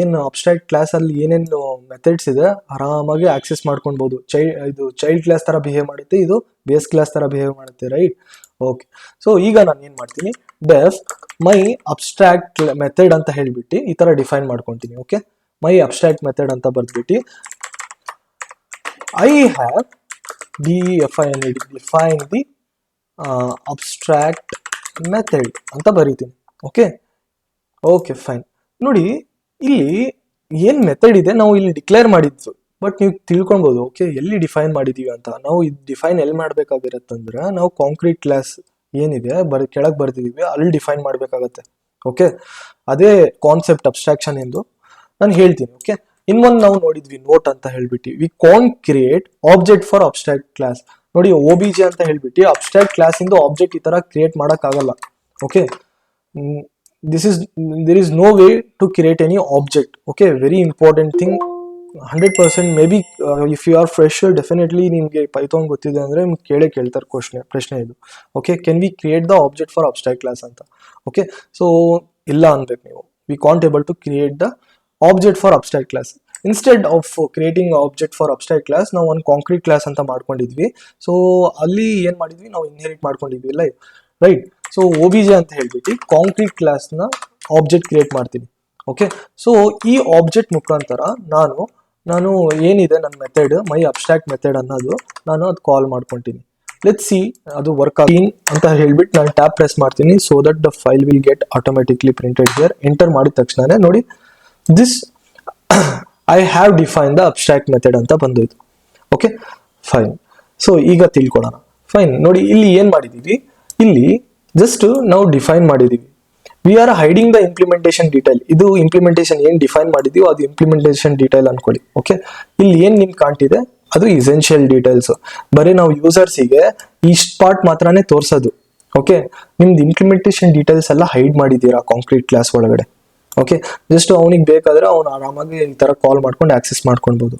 ಏನು ಅಬ್ಸ್ಟ್ರಾಕ್ಟ್ ಕ್ಲಾಸ್ ಅಲ್ಲಿ ಏನೇನು ಮೆಥಡ್ಸ್ ಇದೆ, ಆರಾಮಾಗಿ ಆಕ್ಸೆಸ್ ಮಾಡ್ಕೊಳ್ಬೋದು ಚೈಲ್ಡ್ ಇದು ಚೈಲ್ಡ್ ಕ್ಲಾಸ್ ತರ ಬಿಹೇವ್ ಮಾಡುತ್ತೆ, ಇದು ಬೇಸ್ ಕ್ಲಾಸ್ ತರ ಬಿಹೇವ್ ಮಾಡುತ್ತೆ ರೈಟ್ ಓಕೆ ಸೊ ಈಗ ನಾನು ಏನು ಮಾಡ್ತೀನಿ? ಡೆಫ್ ಮೈ ಅಬ್ಸ್ಟ್ರಾಕ್ಟ್ ಮೆಥಡ್ ಅಂತ ಹೇಳಿಬಿಟ್ಟು ಈ ತರ ಡಿಫೈನ್ ಮಾಡ್ಕೊಂತೀನಿ ಓಕೆ ಮೈ ಅಬ್ಸ್ಟ್ರಾಕ್ಟ್ ಮೆಥಡ್ ಅಂತ ಬರೆದ್ಬಿಟ್ಟು I have D F I N define the abstract method ಅಂತ ಬರೀತೀನಿ ಓಕೆ ಓಕೆ ಫೈನ್ ನೋಡಿ, ಇಲ್ಲಿ ಏನ್ ಮೆಥಡ್ ಇದೆ ನಾವು ಇಲ್ಲಿ ಡಿಕ್ಲೇರ್ ಮಾಡಿದ್ದು. ಬಟ್ ನೀವು ತಿಳ್ಕೊಳ್ಬೋದು ಓಕೆ ಎಲ್ಲಿ ಡಿಫೈನ್ ಮಾಡಿದ್ದೀವಿ ಅಂತ. ನಾವು ಇದು ಡಿಫೈನ್ ಎಲ್ಲಿ ಮಾಡಬೇಕಾಗಿರತ್ತಂದ್ರೆ, ನಾವು ಕಾಂಕ್ರೀಟ್ ಕ್ಲಾಸ್ ಏನಿದೆ, ಬರ್, ಕೆಳಗೆ ಬರೆದಿದ್ದೀವಿ ಅಲ್ಲಿ ಡಿಫೈನ್ ಮಾಡಬೇಕಾಗತ್ತೆ. ಓಕೆ ಅದೇ ಕಾನ್ಸೆಪ್ಟ್ ಅಬ್ಸ್ಟ್ರಾಕ್ಷನ್ ಎಂದು ನಾನು ಹೇಳ್ತೀನಿ ಓಕೆ ಇನ್ನೊಂದು ನಾವು ನೋಡಿದ್ವಿ ನೋಟ್ ಅಂತ ಹೇಳ್ಬಿಟ್ಟು. We can create object for abstract class ನೋಡಿ ಒ ಬಿ ಜಿ ಅಂತ ಹೇಳ್ಬಿಟ್ಟು ಅಬ್ಸ್ಟ್ರಾಕ್ಟ್ ಕ್ಲಾಸ್ ಇಂದ ಆಬ್ಜೆಕ್ಟ್ ಈ ತರ ಕ್ರಿಯೇಟ್ ಆಗಲ್ಲ okay this is, there is no way to create any object, okay? Very important thing. 100% may be if you are fresher definitely ನಿಮಗೆ Python ಗೊತ್ತಿದೆ ಅಂದರೆ ನಿಮ್ಗೆ ಕೇಳೇ ಕೇಳ್ತಾರೆ ಕ್ವಶನೆ ಪ್ರಶ್ನೆ ಇದು okay can we create the object for abstract class ಅಂತ ಓಕೆ ಸೊ ಇಲ್ಲ ಅನ್ಬೇಕು ನೀವು. We can't able to create the object for abstract class instead of creating object for abstract class ನಾವು ಒಂದು ಕಾಂಕ್ರೀಟ್ ಕ್ಲಾಸ್ ಅಂತ ಮಾಡ್ಕೊಂಡಿದ್ವಿ. ಸೊ ಅಲ್ಲಿ ಏನು ಮಾಡಿದ್ವಿ? ನಾವು ಇನ್ಹೆರಿಟ್ ಮಾಡ್ಕೊಂಡಿದ್ವಿ, ಇಲ್ಲ? Right so O B J ಅಂತ ಹೇಳ್ಬಿಟ್ಟು ಕಾಂಕ್ರೀಟ್ ಕ್ಲಾಸ್ನ ಆಬ್ಜೆಕ್ಟ್ ಕ್ರಿಯೇಟ್ ಮಾಡ್ತೀನಿ. ಓಕೆ ಸೊ ಈ ಆಬ್ಜೆಕ್ಟ್ ಮುಖಾಂತರ ನಾನು ನಾನು ಏನಿದೆ ನನ್ನ ಮೆಥಡ್ ಮೈ ಅಬ್ಸ್ಟ್ರಾಕ್ಟ್ ಮೆಥಡ್ ಅನ್ನೋದು ನಾನು ಅದು ಕಾಲ್ ಮಾಡ್ಕೊತೀನಿ. ಲೆಟ್ ಸಿ ಅದು ವರ್ಕ್ ಆಗಿನ್ ಅಂತ ಹೇಳ್ಬಿಟ್ಟು ನಾನು ಟ್ಯಾಪ್ ಪ್ರೆಸ್ ಮಾಡ್ತೀನಿ so that the file will get automatically printed here enter ಮಾಡಿದ ತಕ್ಷಣನೇ ನೋಡಿ this I have define the abstract method ಅಂತ ಬಂದೋಯ್ತು. ಓಕೆ ಫೈನ್ ಸೊ ಈಗ ತಿಳ್ಕೊಳ್ಳೋಣ. ಫೈನ್ ನೋಡಿ, ಇಲ್ಲಿ ಏನು ಮಾಡಿದೀವಿ? ಇಲ್ಲಿ ಜಸ್ಟ್ ನಾವು ಡಿಫೈನ್ ಮಾಡಿದೀವಿ. We are hiding the implementation detail ಇದು ಇಂಪ್ಲಿಮೆಂಟೇಷನ್ ಏನ್ ಡಿಫೈನ್ ಮಾಡಿದೀವೋ ಅದು ಇಂಪ್ಲಿಮೆಂಟೇಷನ್ ಡೀಟೇಲ್ ಅನ್ಕೊಳ್ಳಿ ಓಕೆ ಇಲ್ಲಿ ಏನ್ ನಿಮ್ಗೆ ಕಾಣ್ತಿದೆ ಅದು ಇಸೆನ್ಷಿಯಲ್ ಡೀಟೇಲ್ಸ್ ಬರೀ ನಾವು ಯೂಸರ್ಸಿಗೆ ಇಷ್ಟು ಪಾರ್ಟ್ ಮಾತ್ರನೇ ತೋರಿಸೋದು ಓಕೆ ನಿಮ್ದು ಇಂಪ್ಲಿಮೆಂಟೇಷನ್ ಡೀಟೇಲ್ಸ್ ಎಲ್ಲ ಹೈಡ್ ಮಾಡಿದ್ದೀರಾ ಕಾಂಕ್ರೀಟ್ ಕ್ಲಾಸ್ ಒಳಗಡೆ ಓಕೆ ಜಸ್ಟ್ ಅವನಿಗೆ ಬೇಕಾದ್ರೆ ಅವ್ನು ಆರಾಮಾಗಿ ಈ ತರ ಕಾಲ್ ಮಾಡ್ಕೊಂಡು ಆಕ್ಸೆಸ್ ಮಾಡ್ಕೊಳ್ಬೋದು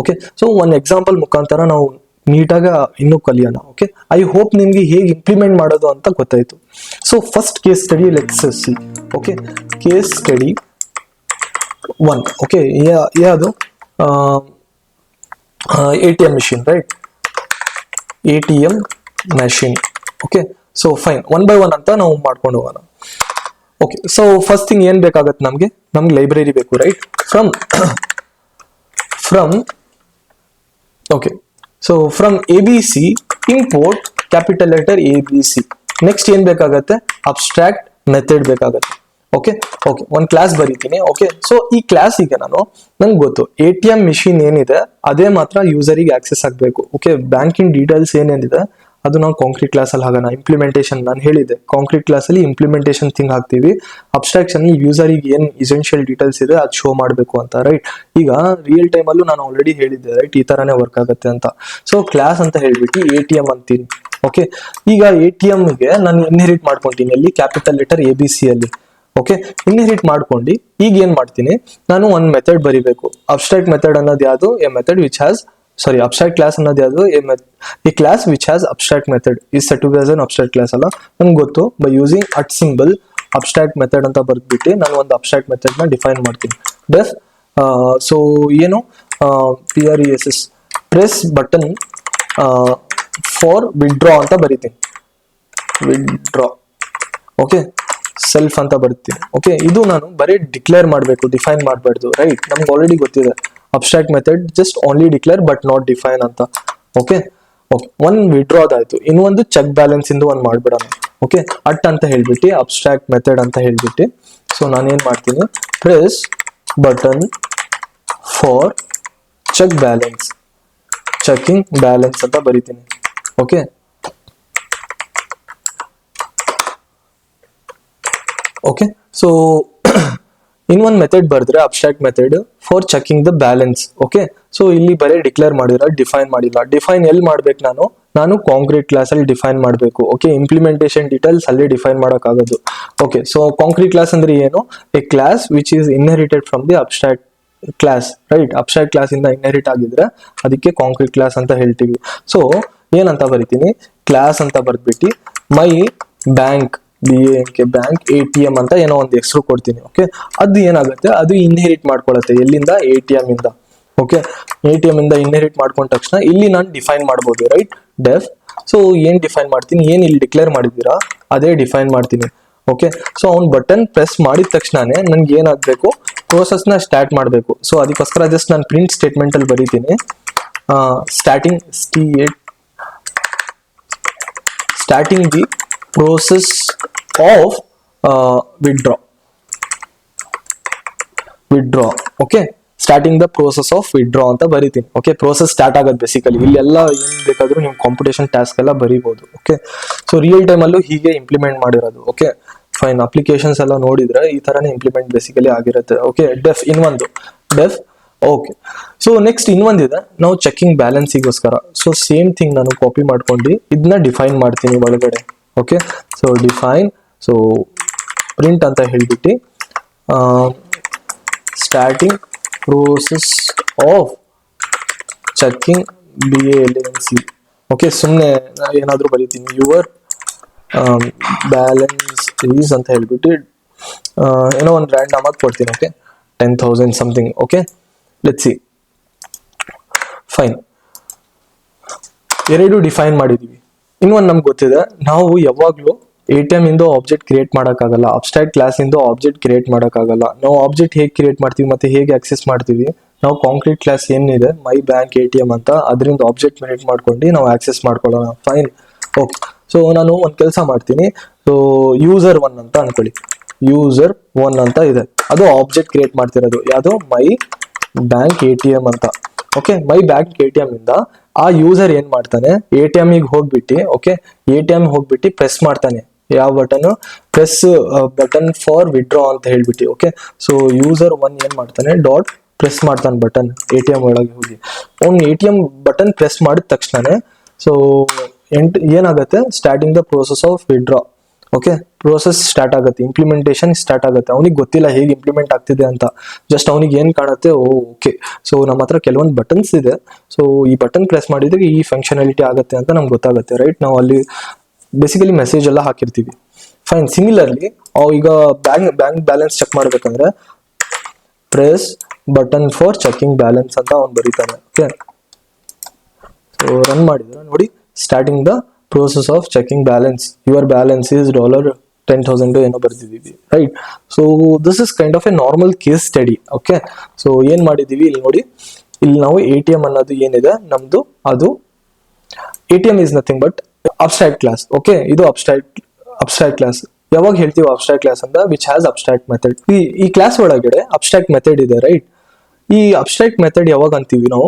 ಓಕೆ ಸೊ ಒಂದು ಎಕ್ಸಾಂಪಲ್ ಮುಖಾಂತರ ನಾವು ನೀಟಾಗ ಇನ್ನೂ ಕಲಿಯೋಣ ಓಕೆ ಐ ಹೋಪ್ ನಿಮ್ಗೆ ಹೇಗೆ ಇಂಪ್ಲಿಮೆಂಟ್ ಮಾಡೋದು ಅಂತ ಗೊತ್ತಾಯ್ತು. So first case study let's see okay case study one okay ಯಾವುದು? A T M machine right A T M machine okay so fine one by one ಅಂತ ನಾವು ಮಾಡ್ಕೊಂಡು ಹೋಗೋಣ. ಓಕೆ ಸೊ ಫಸ್ಟ್ ಥಿಂಗ್ ಏನ್ ಬೇಕಾಗತ್ತೆ ನಮಗೆ? ನಮ್ಗೆ ಲೈಬ್ರರಿ ಬೇಕು right from from okay so from A B C import capital letter A B C next ಏನ್ ಬೇಕಾಗತ್ತೆ? ಅಬ್ಸ್ಟ್ರಾಕ್ಟ್ ಮೆಥಡ್ ಬೇಕಾಗತ್ತೆ. ಓಕೆ ಓಕೆ ಒಂದು ಕ್ಲಾಸ್ ಬರೀತೀನಿ. ಓಕೆ ಸೊ ಈ ಕ್ಲಾಸಿಗೆ ನಾನು ನಂಗೆ ಗೊತ್ತು. ಎ ಟಿ ಎಂ ಮಿಷಿನ್ ಏನಿದೆ, ಅದೇ ಮಾತ್ರ ಯೂಸರಿಗೆ ಆಕ್ಸೆಸ್ ಆಗಬೇಕು. ಓಕೆ ಬ್ಯಾಂಕಿನ ಡೀಟೇಲ್ಸ್ ಏನೇನಿದೆ ಅದು ನಾವು ಕಾಂಕ್ರೀಟ್ ಕ್ಲಾಸಲ್ಲಿ ಹಾಕೋಣ ಇಂಪ್ಲಿಮೆಂಟೇಷನ್ ನಾನು ಹೇಳಿದೆ ಕಾಂಕ್ರೀಟ್ ಕ್ಲಾಸಲ್ಲಿ ಇಂಪ್ಲಿಮೆಂಟೇಷನ್ ಥಿಂಗ್ ಹಾಕ್ತೀವಿ. ಅಬ್ಸ್ಟ್ರಾಕ್ಷನ್ ಯೂಸರಿಗೆ ಏನು ಇಸೆನ್ಷಿಯಲ್ ಡೀಟೇಲ್ಸ್ ಇದೆ ಅದು ಶೋ ಮಾಡಬೇಕು ಅಂತ ರೈಟ್ ಈಗ ರಿಯಲ್ ಟೈಮಲ್ಲೂ ನಾನು ಆಲ್ರೆಡಿ ಹೇಳಿದ್ದೆ ರೈಟ್ ಈ ಥರನೇ ವರ್ಕ್ ಆಗುತ್ತೆ ಅಂತ. ಸೊ ಕ್ಲಾಸ್ ಅಂತ ಹೇಳ್ಬಿಟ್ಟು ಎ ಟಿ ಎಂ ಅಂತೀನಿ ಓಕೆ ಈಗ ಎ ಟಿ ಎಮ್ಗೆ ನಾನು ಇನ್ಹೆರಿಟ್ ಮಾಡ್ಕೊಂತೀನಿ ಅಲ್ಲಿ capital letter A B C ಅಲ್ಲಿ ಓಕೆ ಇನ್ಹೆರಿಟ್ ಮಾಡ್ಕೊಂಡು ಈಗ ಏನ್ ಮಾಡ್ತೀನಿ? ನಾನು ಒಂದು ಮೆಥಡ್ ಬರಿಬೇಕು. ಅಬ್ಸ್ಟ್ರಾಕ್ಟ್ ಮೆಥಡ್ ಅನ್ನೋದು ಯಾವುದು? A method which has sorry abstract class ಅನ್ನೋದು ಯಾವುದು? ಈ class which has abstract method is set to be an abstract class ಅಲ್ಲ? ನನ್ಗೆ ಗೊತ್ತು. By using at symbol abstract method ಅಂತ ಬರ್ದ್ಬಿಟ್ಟು ನಾನು ಒಂದು ಅಬ್ಸ್ಟ್ರಾಕ್ಟ್ ಮೆಥಡ್ ಡಿಫೈನ್ ಮಾಡ್ತೀನಿ. ಡೆಫ್ ಸೊ ಏನು? P R E S S press button for withdraw ಅಂತ ಬರಿತೀನಿ. ವಿಡ್ರಾ ಓಕೆ ಸೆಲ್ಫ್ ಅಂತ ಬರ್ತೀನಿ. ಓಕೆ ಇದು ನಾನು ಬರೀ ಡಿಕ್ಲೇರ್ ಮಾಡಬೇಕು ಡಿಫೈನ್ ಮಾಡಬಾರ್ದು. ರೈಟ್ ನಮ್ಗೆ ಆಲ್ರೆಡಿ ಗೊತ್ತಿದೆ. Abstract method just only declare but not define ಅಂತ. ಓಕೆ ಓಕೆ ವಿಡ್ರಾ ವಿಡ್ರಾದಾಯ್ತು ಇನ್ನೊಂದು ಚೆಕ್ ಬ್ಯಾಲೆನ್ಸ್ ಇಂದ ಒಂದು ಮಾಡ್ಬಿಡೋಣ. ಓಕೆ ಅಟ್ ಅಂತ ಹೇಳ್ಬಿಟ್ಟು ಅಬ್ಸ್ಟ್ರಾಕ್ಟ್ ಮೆಥಡ್ ಅಂತ ಹೇಳ್ಬಿಟ್ಟು. ಸೊ ನಾನೇನು ಮಾಡ್ತೀನಿ? Press button for check balance checking balance ಅಂತ ಬರಿತೀನಿ. ಓಕೆ ಓಕೆ ಸೊ ಇನ್ನೊಂದು ಮೆಥಡ್ ಬರೆದ್ರೆ abstract method for checking the balance okay so ಇಲ್ಲಿ ಬರೀ ಡಿಕ್ಲೇರ್ ಮಾಡಿಲ್ಲ ಡಿಫೈನ್ ಮಾಡಿಲ್ಲ. ಡಿಫೈನ್ ಎಲ್ಲಿ ಮಾಡ್ಬೇಕು ನಾನು? ನಾನು ಕಾಂಕ್ರೀಟ್ ಕ್ಲಾಸ್ ಅಲ್ಲಿ ಡಿಫೈನ್ ಮಾಡಬೇಕು ಓಕೆ ಇಂಪ್ಲಿಮೆಂಟೇಷನ್ ಡೀಟೇಲ್ಸ್ ಅಲ್ಲಿ ಡಿಫೈನ್ ಮಾಡೋಕ್ಕಾಗೋದು. ಓಕೆ ಸೊ ಕಾಂಕ್ರೀಟ್ ಕ್ಲಾಸ್ ಅಂದ್ರೆ ಏನು? A class which is inherited from the abstract class right abstract class ಇಂದ ಇನ್ಹೆರಿಟ್ ಆಗಿದ್ರೆ ಅದಕ್ಕೆ ಕಾಂಕ್ರೀಟ್ ಕ್ಲಾಸ್ ಅಂತ ಹೇಳ್ತೀವಿ. ಸೊ ಏನಂತ ಬರಿತೀನಿ? ಕ್ಲಾಸ್ ಅಂತ ಬರ್ದ್ಬಿಟ್ಟು my bank B K bank A T M ಅಂತ ಏನೋ ಒಂದು ಹೆಸರು ಕೊಡ್ತೀನಿ ಓಕೆ ಅದು ಏನಾಗುತ್ತೆ? ಅದು ಇನ್ಹೆರಿಟ್ ಮಾಡ್ಕೊಳತ್ತೆ, ಎಲ್ಲಿಂದ? ಎ ಟಿ ಎಂ ಇಂದ ಓಕೆ ಎ ಟಿ ಎಂ ಇಂದ ಇನ್ಹೆರಿಟ್ ಮಾಡ್ಕೊಂಡ ತಕ್ಷಣ ಇಲ್ಲಿ ನಾನು ಡಿಫೈನ್ ಮಾಡ್ಬೋದು ರೈಟ್ ಡೆಫ್ ಸೊ ಏನ್ ಡಿಫೈನ್ ಮಾಡ್ತೀನಿ? ಏನ್ ಇಲ್ಲಿ ಡಿಕ್ಲೇರ್ ಮಾಡಿದ್ದೀರಾ? ಅದೇ ಡಿಫೈನ್ ಮಾಡ್ತೀನಿ ಓಕೆ ಸೊ ಅವ್ನು ಬಟನ್ ಪ್ರೆಸ್ ಮಾಡಿದ ತಕ್ಷಣನೇ ನನ್ಗೆ ಏನಾಗಬೇಕು? ನ ಸ್ಟಾರ್ಟ್ ಮಾಡಬೇಕು. ಸೊ ಅದಕ್ಕೋಸ್ಕರ ಜಸ್ಟ್ ನಾನು ಪ್ರಿಂಟ್ ಸ್ಟೇಟ್ಮೆಂಟ್ ಅಲ್ಲಿ ಬರೀತೀನಿ. Starting ಸ್ಟಿ starting the process of withdraw. Withdraw okay starting the process of withdraw ಅಂತ ಬರಿತೀನಿ ಓಕೆ ಪ್ರೋಸೆಸ್ ಸ್ಟಾರ್ಟ್ ಆಗೋದು ಬೇಸಿಕಲಿ ಇಲ್ಲೆಲ್ಲ ಏನ್ ಬೇಕಾದ್ರೂ ನಿಮ್ ಕಾಂಪಿಟೇಷನ್ ಟಾಸ್ಕ್ ಎಲ್ಲ ಬರಿಬೋದು ಓಕೆ ಸೊ ರಿಯಲ್ ಟೈಮ್ ಅಲ್ಲೂ ಹೀಗೆ ಇಂಪ್ಲಿಮೆಂಟ್ ಮಾಡಿರೋದು ಓಕೆ ಫೈನ್ ಅಪ್ಲಿಕೇಶನ್ಸ್ ಎಲ್ಲ ನೋಡಿದ್ರೆ ಈ ತರನೇ ಇಂಪ್ಲಿಮೆಂಟ್ ಬೇಸಿಕಲಿ ಆಗಿರುತ್ತೆ ಓಕೆ ಡೆಫ್ ಇನ್ನೊಂದು ಡೆಫ್ ಓಕೆ ಸೊ ನೆಕ್ಸ್ಟ್ ಇನ್ನೊಂದಿದೆ ನಾವು ಚೆಕಿಂಗ್ ಬ್ಯಾಲೆನ್ಸಿಗೋಸ್ಕರ ಸೊ ಸೇಮ್ ಥಿಂಗ್ ನಾನು ಕಾಪಿ ಮಾಡ್ಕೊಂಡು ಇದನ್ನ ಡಿಫೈನ್ ಮಾಡ್ತೀನಿ ಒಳಗಡೆ okay so define so print ಅಂತ ಹೇಳಿಬಿಟ್ಟು starting process of checking B L N C okay ಸುಮ್ಮನೆ ಏನಾದರೂ ಬರೀತೀನಿ. ಯುವರ್ ಬ್ಯಾಲೆನ್ಸ್ ಈಸ್ ಅಂತ ಹೇಳಿಬಿಟ್ಟು ಏನೋ ಒಂದು ರ್ಯಾಂಡಮ್ ಅಮೌಂಟ್ ಕೊಡ್ತೀನಿ okay ten thousand something okay let see fine ಎರಡು ಡಿಫೈನ್ ಮಾಡಿದ್ದೀವಿ ಇನ್ನೊಂದು ನಮ್ಗೆ ಗೊತ್ತಿದೆ. ನಾವು ಯಾವಾಗಲೂ ಎ ಟಿ ಎಂ ಇಂದ ಆಬ್ಜೆಕ್ಟ್ ಕ್ರಿಯೇಟ್ ಮಾಡೋಕ್ಕಾಗಲ್ಲ. ಅಬ್ಸ್ಟ್ರಾಕ್ಟ್ ಕ್ಲಾಸ್ ಇಂದ ಆಬ್ಜೆಕ್ಟ್ ಕ್ರಿಯೇಟ್ ಮಾಡೋಕ್ಕಾಗಲ್ಲ. ನಾವು ಆಬ್ಜೆಕ್ಟ್ ಹೇಗೆ ಕ್ರಿಯೇಟ್ ಮಾಡ್ತೀವಿ ಮತ್ತೆ ಹೇಗೆ ಆಕ್ಸೆಸ್ ಮಾಡ್ತೀವಿ? ನಾವು ಕಾಂಕ್ರೀಟ್ ಕ್ಲಾಸ್ ಏನಿದೆ my bank A T M ಅಂತ ಅದರಿಂದ ಆಬ್ಜೆಕ್ಟ್ ಮೆನೇಟ್ ಮಾಡ್ಕೊಂಡು ನಾವು ಆಕ್ಸೆಸ್ ಮಾಡ್ಕೊಳ್ಳೋಣ. ಫೈನ್ ಓಕೆ ಸೊ ನಾನು ಒಂದು ಕೆಲಸ ಮಾಡ್ತೀನಿ. ಸೊ ಯೂಸರ್ ಒನ್ ಅಂತ ಅನ್ಕೊಳ್ಳಿ. ಯೂಸರ್ ಒನ್ ಅಂತ ಇದೆ. ಅದು ಆಬ್ಜೆಕ್ಟ್ ಕ್ರಿಯೇಟ್ ಮಾಡ್ತಿರೋದು. ಯಾವುದು? My bank A T M ಅಂತ. Okay my bank A T M ಇಂದ ಆ ಯೂಸರ್ ಏನ್ ಮಾಡ್ತಾನೆ? ಎ ಟಿ ಗೆ ಹೋಗ್ಬಿಟ್ಟು ಓಕೆ ಎ ಟಿ ಎಂ ಹೋಗ್ಬಿಟ್ಟು ಪ್ರೆಸ್ ಮಾಡ್ತಾನೆ. ಯಾವ button press button for withdraw ಅಂತ ಹೇಳ್ಬಿಟ್ಟು ಓಕೆ ಸೊ ಯೂಸರ್ ಒನ್ ಏನ್ ಮಾಡ್ತಾನೆ? ಡಾಟ್ ಪ್ರೆಸ್ ಮಾಡ್ತಾನೆ ಬಟನ್ ಎ ಟಿ ಎಂ ಒಳಗೆ ಹೋಗಿ. ಅವ್ನು A T M button press ಮಾಡಿದ ತಕ್ಷಣನೇ ಸೊ ಎಂಟ್, ಏನಾಗುತ್ತೆ? Starting the process of withdraw okay process start ಆಗುತ್ತೆ ಇಂಪ್ಲಿಮೆಂಟೇಷನ್ ಸ್ಟಾರ್ಟ್ ಆಗುತ್ತೆ. ಅವನಿಗೆ ಗೊತ್ತಿಲ್ಲ ಹೇಗೆ ಇಂಪ್ಲಿಮೆಂಟ್ ಆಗ್ತಿದೆ ಅಂತ. ಜಸ್ಟ್ ಅವನಿಗೆ ಏನು ಕಾಣುತ್ತೆ? ಓಕೆ ಸೊ ನಮ್ಮ ಹತ್ರ ಕೆಲವೊಂದು ಬಟನ್ಸ್ ಇದೆ. ಸೊ ಈ ಬಟನ್ ಪ್ರೆಸ್ ಮಾಡಿದ್ರೆ ಈ ಫಂಕ್ಷನಾಲಿಟಿ ಆಗುತ್ತೆ ಅಂತ ನಮ್ಗೆ ಗೊತ್ತಾಗುತ್ತೆ ರೈಟ್ ನಾವು ಅಲ್ಲಿ ಬೇಸಿಕಲಿ ಮೆಸೇಜ್ ಎಲ್ಲ ಹಾಕಿರ್ತೀವಿ. ಫೈನ್ ಸಿಮಿಲರ್ಲಿ ಈಗ ಬ್ಯಾಂಕ್ ಬ್ಯಾಂಕ್ ಬ್ಯಾಲೆನ್ಸ್ ಚೆಕ್ ಮಾಡ್ಬೇಕಂದ್ರೆ press button for checking balance ಅಂತ ಅವ್ನು ಬರೀತಾನೆ ಓಕೆ ಸೊ ರನ್ ಮಾಡಿದ್ರೆ ನೋಡಿ starting the process of checking balance your balance is dollar ten thousand ಏನೋ ಬರ್ತಿದ್ದೀವಿ right so this is kind of a normal case study okay so ಏನ್ ಮಾಡಿದೀವಿ ಇಲ್ಲಿ ನೋಡಿ, ಇಲ್ಲಿ ನಾವು ಎ ಟಿ ಎಂ ಅನ್ನೋದು ಏನಿದೆ, ನಮ್ದು ಅದು A T M is nothing but abstract class okay ಇದು ಅಬ್ಸ್ಟ್ರಾಕ್ಟ್ ಅಬ್ಸ್ಟ್ರಾಕ್ಟ್ ಕ್ಲಾಸ್ ಯಾವಾಗ ಹೇಳ್ತೀವಿ ಅಬ್ಸ್ಟ್ರಾಕ್ಟ್ ಕ್ಲಾಸ್ ಅಂತ ವಿಚ್ ಹ್ಯಾಸ್ ಅಬ್ಸ್ಟ್ರಾಕ್ಟ್ ಮೆಥಡ್ ಈ ಈ ಕ್ಲಾಸ್ ಒಳಗಡೆ ಅಬ್ಸ್ಟ್ರಾಕ್ಟ್ ಮೆಥಡ್ ಇದೆ ರೈಟ್ ಈ ಅಬ್ಸ್ಟ್ರಾಕ್ಟ್ ಮೆಥಡ್ ಯಾವಾಗ ಅಂತೀವಿ ನಾವು?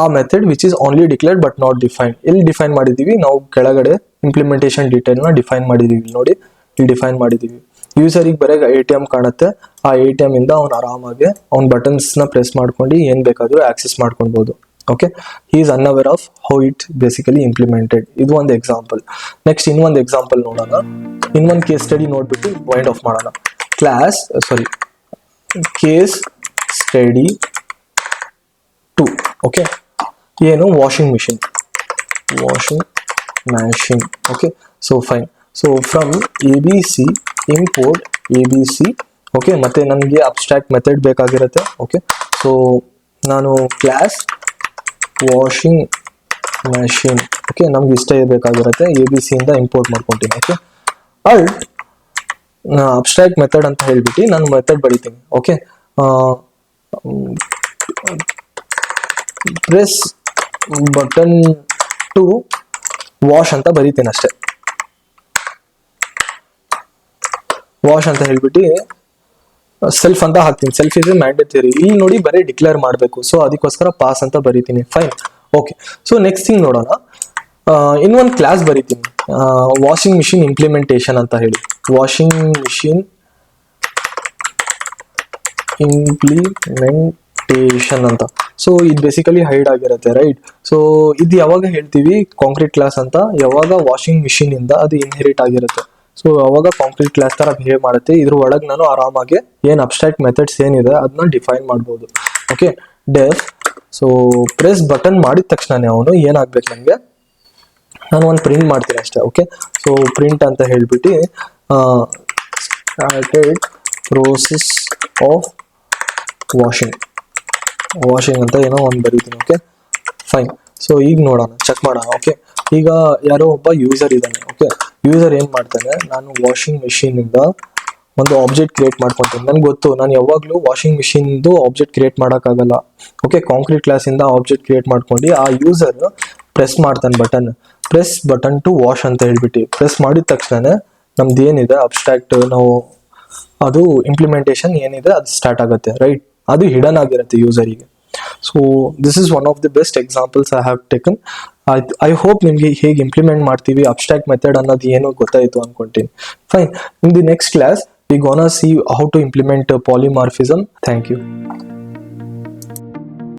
ಆ method which is only declared but not define ಎಲ್ಲಿ ಡಿಫೈನ್ ಮಾಡಿದೀವಿ? ನಾವು ಕೆಳಗಡೆ ಇಂಪ್ಲಿಮೆಂಟೇಷನ್ ಡೀಟೇಲ್ನ ಡಿಫೈನ್ ಮಾಡಿದೀವಿ, ನೋಡಿ. ಇಲ್ಲಿ ಡಿಫೈನ್ ಮಾಡಿದೀವಿ. ಯೂಸರಿಗೆ ಬರೀ ಎ ಟಿ ಎಂ ಕಾಣುತ್ತೆ. ಆ ಎ ಟಿ ಎಂ ಇಂದ ಅವ್ನು ಆರಾಮಾಗಿ ಅವ್ನ ಬಟನ್ಸ್ನ ಪ್ರೆಸ್ ಮಾಡ್ಕೊಂಡು ಏನ್ ಬೇಕಾದ್ರೂ ಆಕ್ಸೆಸ್ ಮಾಡ್ಕೊಳ್ಬಹುದು okay he is unaware of how it basically implemented ಇದು ಒಂದು ಎಕ್ಸಾಂಪಲ್ ನೆಕ್ಸ್ಟ್ ಇನ್ನೊಂದು ಎಕ್ಸಾಂಪಲ್ ನೋಡೋಣ. ಇನ್ನೊಂದು ಕೇಸ್ ಸ್ಟಡಿ ನೋಡ್ಬಿಟ್ಟು ವೈಂಡ್ ಆಫ್ ಮಾಡೋಣ. Class sorry case study two okay ಏನು? Washing machine washing machine okay so fine so from A B C import A B C okay ಮತ್ತೆ ನನಗೆ ಅಬ್ಸ್ಟ್ರಾಕ್ಟ್ ಮೆಥಡ್ ಬೇಕಾಗಿರುತ್ತೆ. Okay so ನಾನು class washing machine okay ನಮ್ಗೆ ಇಷ್ಟ ಇರಬೇಕಾಗಿರುತ್ತೆ A B ಸಿಯಿಂದ import ಮಾಡ್ಕೊತೀನಿ ಓಕೆ ಅಲ್ಟ್ ಅಬ್ಸ್ಟ್ರಾಕ್ಟ್ ಮೆಥಡ್ ಅಂತ ಹೇಳ್ಬಿಟ್ಟು ನಾನು ಮೆಥಡ್ ಬರಿತೀನಿ okay press button to wash ಅಂತ ಬರಿತೀನಿ ಅಷ್ಟೇ. ವಾಶ್ ಅಂತ ಹೇಳ್ಬಿಟ್ಟು ಸೆಲ್ಫ್ ಅಂತ ಹಾಕ್ತೀನಿ. ಸೆಲ್ಫ್ ಇಸ್ ಮ್ಯಾಂಡೇಟರಿ ಇಲ್ಲಿ ನೋಡಿ ಬರೀ ಡಿಕ್ಲೇರ್ ಮಾಡಬೇಕು. ಸೊ ಅದಕ್ಕೋಸ್ಕರ ಪಾಸ್ ಅಂತ ಬರೀತೀನಿ. Fine okay so next thing ನೋಡೋಣ. ಇನ್ನೊಂದು ಕ್ಲಾಸ್ ಬರೀತೀನಿ. ವಾಷಿಂಗ್ ಮಿಷಿನ್ ಇಂಪ್ಲಿಮೆಂಟೇಷನ್ ಅಂತ ಹೇಳಿ. ವಾಷಿಂಗ್ ಮಿಷಿನ್ ಇಂಪ್ಲಿಮೆಂಟೇಷನ್ ಅಂತ. ಸೊ ಇದು ಬೇಸಿಕಲಿ ಹೈಡ್ ಆಗಿರುತ್ತೆ ರೈಟ್ ಸೊ ಇದು ಯಾವಾಗ ಹೇಳ್ತೀವಿ? ಕಾಂಕ್ರೀಟ್ ಕ್ಲಾಸ್ ಅಂತ. ಯಾವಾಗ ವಾಷಿಂಗ್ ಮಿಷಿನ್ ಇಂದ ಅದು ಇನ್ಹೆರಿಟ್ ಆಗಿರುತ್ತೆ. ಸೊ ಅವಾಗ ಕಾಂಕ್ರೀಟ್ ಕ್ಲಾಸ್ ತರ ಬಿಹೇವ್ ಮಾಡುತ್ತೆ? ಇದ್ರ ಒಳಗೆ ನಾನು ಆರಾಮಾಗಿ ಏನು ಅಬ್ಸ್ಟ್ರಾಕ್ಟ್ ಮೆಥಡ್ಸ್ ಏನಿದೆ ಅದನ್ನ ಡಿಫೈನ್ ಮಾಡ್ಬೋದು. Okay def so press button ಮಾಡಿದ ತಕ್ಷಣನೇ ಅವನು ಏನಾಗ್ಬೇಕು ನನಗೆ? ನಾನು ಒಂದು ಪ್ರಿಂಟ್ ಮಾಡ್ತೀನಿ ಅಷ್ಟೇ ಓಕೆ ಸೊ ಪ್ರಿಂಟ್ ಅಂತ ಹೇಳ್ಬಿಟ್ಟು started process of washing washing ಅಂತ ಏನೋ ಒಂದು ಬರೀತೀನಿ ಓಕೆ ಫೈನ್ ಸೊ ಈಗ ನೋಡೋಣ ಚೆಕ್ ಮಾಡೋಣ ಓಕೆ ಈಗ ಯಾರೋ ಒಬ್ಬ ಯೂಸರ್ ಇದ್ದಾನೆ ಓಕೆ ಯೂಸರ್ ಏನು ಮಾಡ್ತಾನೆ, ನಾನು ವಾಷಿಂಗ್ ಮಿಷಿನಿಂದ ಒಂದು ಆಬ್ಜೆಕ್ಟ್ ಕ್ರಿಯೇಟ್ ಮಾಡ್ಕೊತೀನಿ. ನನ್ಗೆ ಗೊತ್ತು, ನಾನು ಯಾವಾಗಲೂ ವಾಷಿಂಗ್ ಮಿಷಿನ್ದು ಆಬ್ಜೆಕ್ಟ್ ಕ್ರಿಯೇಟ್ ಮಾಡೋಕ್ಕಾಗಲ್ಲ. ಓಕೆ ಕಾಂಕ್ರೀಟ್ ಕ್ಲಾಸಿಂದ ಆಬ್ಜೆಕ್ಟ್ ಕ್ರಿಯೇಟ್ ಮಾಡ್ಕೊಂಡು ಆ ಯೂಸರ್ ಪ್ರೆಸ್ ಮಾಡ್ತಾನೆ button press button to wash ಅಂತ ಹೇಳ್ಬಿಟ್ಟು. ಪ್ರೆಸ್ ಮಾಡಿದ ತಕ್ಷಣ ನಮ್ದು ಏನಿದೆ ಅಬ್ಸ್ಟ್ರಾಕ್ಟ್ ನಾವು ಅದು ಇಂಪ್ಲಿಮೆಂಟೇಷನ್ ಏನಿದೆ, ಅದು ಸ್ಟಾರ್ಟ್ ಆಗುತ್ತೆ ರೈಟ್ ಅದು ಹಿಡನ್ ಆಗಿರುತ್ತೆ ಯೂಸರಿಗೆ so this is one of the best examples I have taken I hope ನಿಮಗೆ ಹೇಗೆ ಇಂಪ್ಲಿಮೆಂಟ್ ಮಾಡ್ತೀವಿ ಅಬ್ಸ್ಟ್ರಾಕ್ಟ್ ಮೆಥಡ್ ಅನ್ನೋದು ಏನು ಗೊತ್ತಾಯಿತು ಅನ್ಕೊಂತೀನಿ. Fine in the next class we gonna see how to implement polymorphism thank you